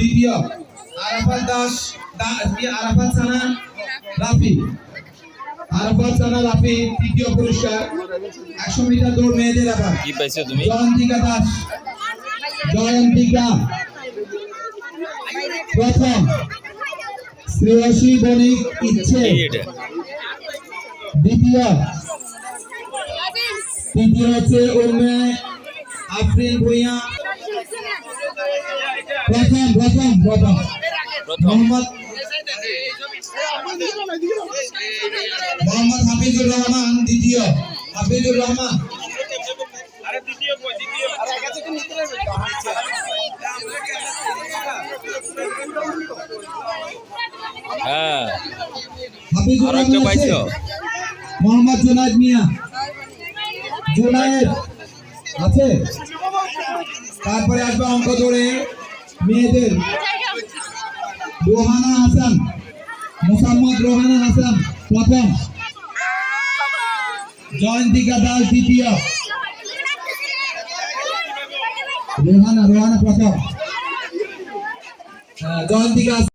দ্বিতীয় আরাফাত দাস আরাফাত সানা রাফি। আরাফাত সানা রাফি তৃতীয় পুরস্কার। একশো মিটার দৌড় মেয়েদের আবার। কি পাইছো তুমি? জয়ন্তিকা দাস। জয়ন্তিকা। প্রথম শ্রেয়সী বণিক ইচ্ছে। দ্বিতীয় তৃতীয় হচ্ছে উর্মে আফরিন ভুইয়া। প্রথম প্রথম প্রথম। মোহাম্মদ মোহাম্মদ হাফিজুর রহমান দ্বিতীয়। হাফিজুর রহমান। হ্যাঁ। মোহাম্মদ জুনাইদ মিয়া। জুনাইদ আছে? তারপরে আসবে অঙ্ক ধরে। মেয়েদের। রোহানা হাসান মোসাম্মদ রোহানা হাসান প্রথম। জয়ন্তিকা দাস দ্বিতীয়। রোহানা রোহানা প্রথম। জয়ন্তিকা